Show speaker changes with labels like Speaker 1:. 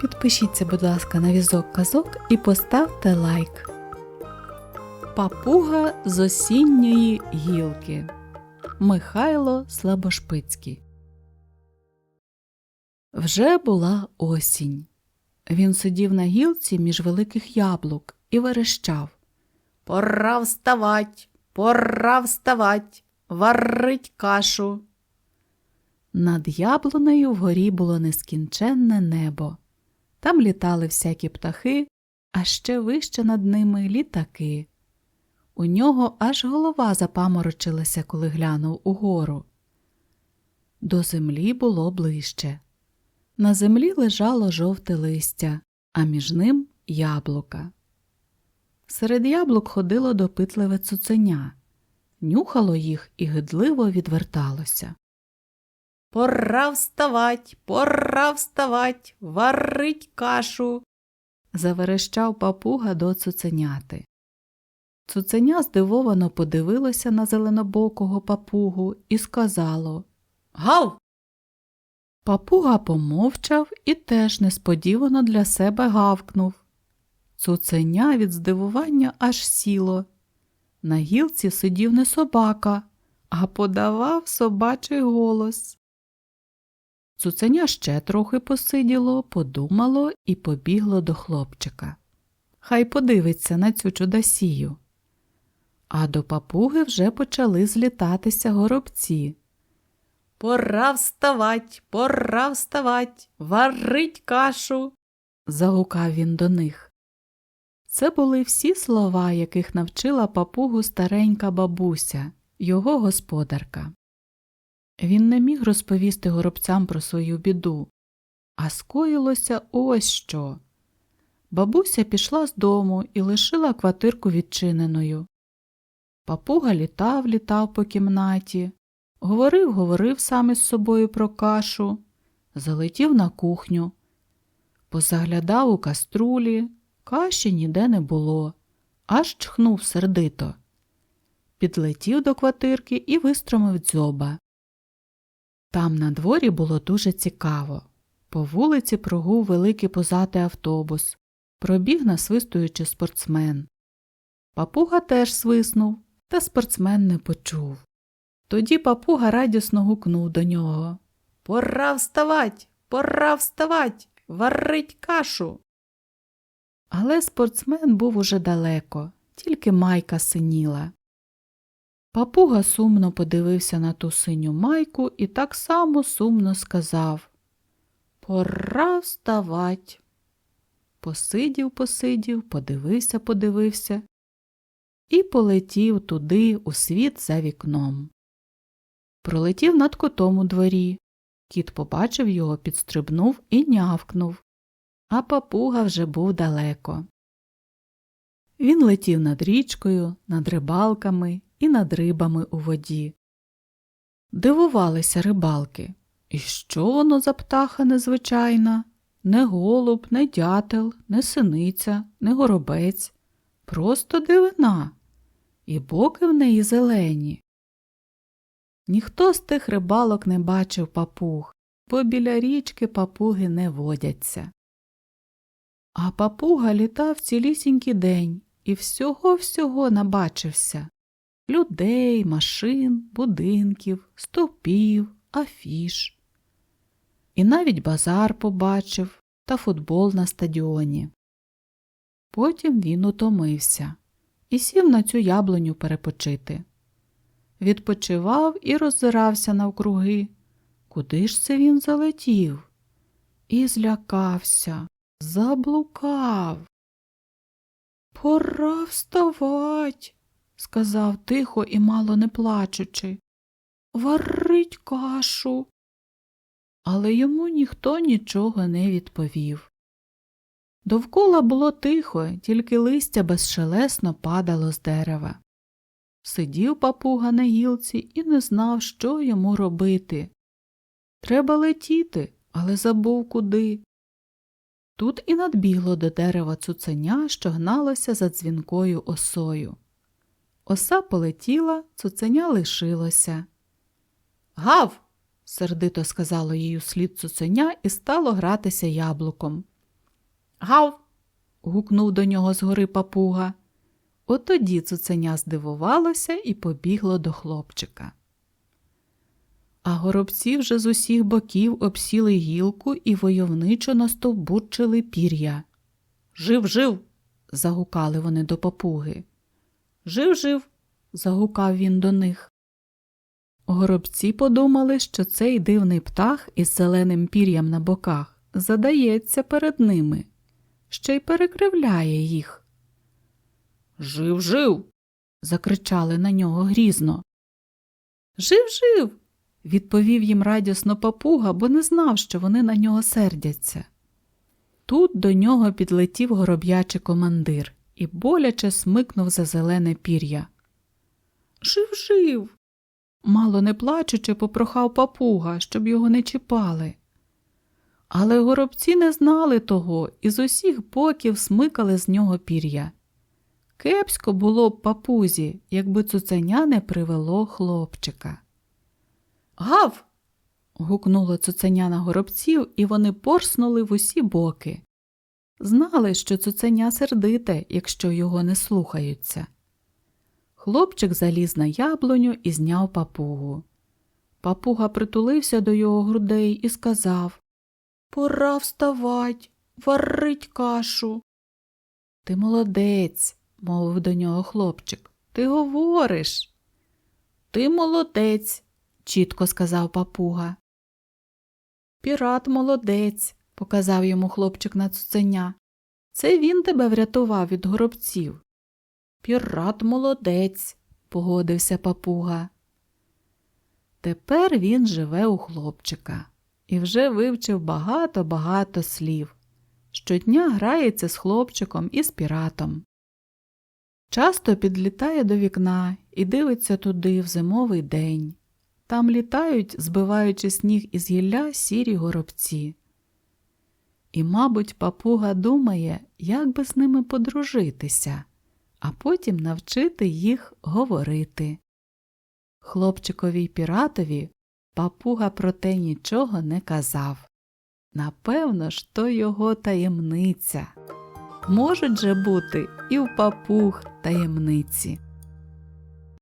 Speaker 1: Підпишіться, будь ласка, на візок казок і поставте лайк. Папуга з осінньої гілки Михайло Слабошпицький. Вже була осінь. Він сидів на гілці між великих яблук і верещав. Пора вставать, пора вставать, варить кашу. Над яблунею вгорі було нескінченне небо. Там літали всякі птахи, а ще вище над ними літаки. У нього аж голова запаморочилася, коли глянув угору. До землі було ближче. На землі лежало жовте листя, а між ним яблука. Серед яблук ходило допитливе цуценя, нюхало їх і гидливо відверталося. Пора вставать, пора вставать, варить кашу. заверещав папуга до цуценяти. Цуценя здивовано подивилося на зеленобокого папугу і сказало Гав. Папуга помовчав і теж несподівано для себе гавкнув. Цуценя від здивування аж сіло. На гілці сидів не собака, а подавав собачий голос. Цуценя ще трохи посиділо, подумало і побігло до хлопчика. Хай подивиться на цю чудосію. А до папуги вже почали злітатися горобці. Пора вставать, пора вставать, варить кашу. загукав він до них. Це були всі слова, яких навчила папугу старенька бабуся, його господарка. Він не міг розповісти горобцям про свою біду, а скоїлося ось що. Бабуся пішла з дому і лишила квартирку відчиненою. Папуга літав, літав по кімнаті, говорив, говорив сам із собою про кашу, залетів на кухню, позаглядав у каструлі, каші ніде не було, аж чхнув сердито. Підлетів до квартирки і вистромив дзьоба. Там на дворі було дуже цікаво. По вулиці прогув великий позатий автобус, пробіг насвистуючи спортсмен. Папуга теж свиснув, та спортсмен не почув. Тоді папуга радісно гукнув до нього Пора вставать, пора вставать, варить кашу. Але спортсмен був уже далеко, тільки майка синіла. Папуга сумно подивився на ту синю майку і так само сумно сказав Пора вставать. Посидів, посидів, подивився, подивився і полетів туди, у світ за вікном. Пролетів над котом у дворі. Кіт побачив його, підстрибнув і нявкнув, а папуга вже був далеко. Він летів над річкою, над рибалками і над рибами у воді. Дивувалися рибалки. І що воно за птаха незвичайна? Не голуб, не дятел, не синиця, не горобець. Просто дивина. І боки в неї зелені. Ніхто з тих рибалок не бачив папуг, бо біля річки папуги не водяться. А папуга літав цілісінький день і всього всього набачився людей, машин, будинків, стовпів, афіш. І навіть базар побачив та футбол на стадіоні. Потім він утомився і сів на цю яблуню перепочити. Відпочивав і роззирався навкруги. Куди ж це він залетів? І злякався, заблукав. Пора вставать, сказав тихо і мало не плачучи. Варить кашу. Але йому ніхто нічого не відповів. Довкола було тихо, тільки листя безшелесно падало з дерева. Сидів папуга на гілці і не знав, що йому робити. Треба летіти, але забув куди. Тут і надбігло до дерева цуценя, що гналося за дзвінкою осою. Оса полетіла, цуценя лишилося. Гав. сердито сказало їй услід цуценя і стало гратися яблуком. Гав. гукнув до нього згори папуга. От тоді цуценя здивувалося і побігло до хлопчика. А горобці вже з усіх боків обсіли гілку і войовничо настовбурчили пір'я. Жив, жив. загукали вони до папуги. Жив, жив. загукав він до них. Горобці подумали, що цей дивний птах із зеленим пір'ям на боках задається перед ними, ще й перекривляє їх. Жив, жив. закричали на нього грізно. Жив, жив. відповів їм радісно папуга, бо не знав, що вони на нього сердяться. Тут до нього підлетів гороб'ячий командир і боляче смикнув за зелене пір'я. Жив, жив. Мало не плачучи, попрохав папуга, щоб його не чіпали. Але горобці не знали того і з усіх боків смикали з нього пір'я. Кепсько було б папузі, якби цуценя не привело хлопчика. Гав. гукнуло цуценя на горобців, і вони порснули в усі боки. Знали, що цуценя сердите, якщо його не слухаються. Хлопчик заліз на яблуню і зняв папугу. Папуга притулився до його грудей і сказав Пора вставать, варить кашу. Ти молодець, мовив до нього хлопчик. Ти говориш. Ти молодець, чітко сказав папуга. Пірат молодець, показав йому хлопчик на цуценя. Це він тебе врятував від горобців. Пірат молодець, погодився папуга. Тепер він живе у хлопчика і вже вивчив багато-багато слів. Щодня грається з хлопчиком і з піратом. Часто підлітає до вікна і дивиться туди в зимовий день. Там літають, збиваючи сніг із гілля сірі горобці. І, мабуть, папуга думає, як би з ними подружитися, а потім навчити їх говорити. Хлопчикові й піратові папуга про те нічого не казав. Напевно ж, то його таємниця. Можуть же бути і в папуг таємниці.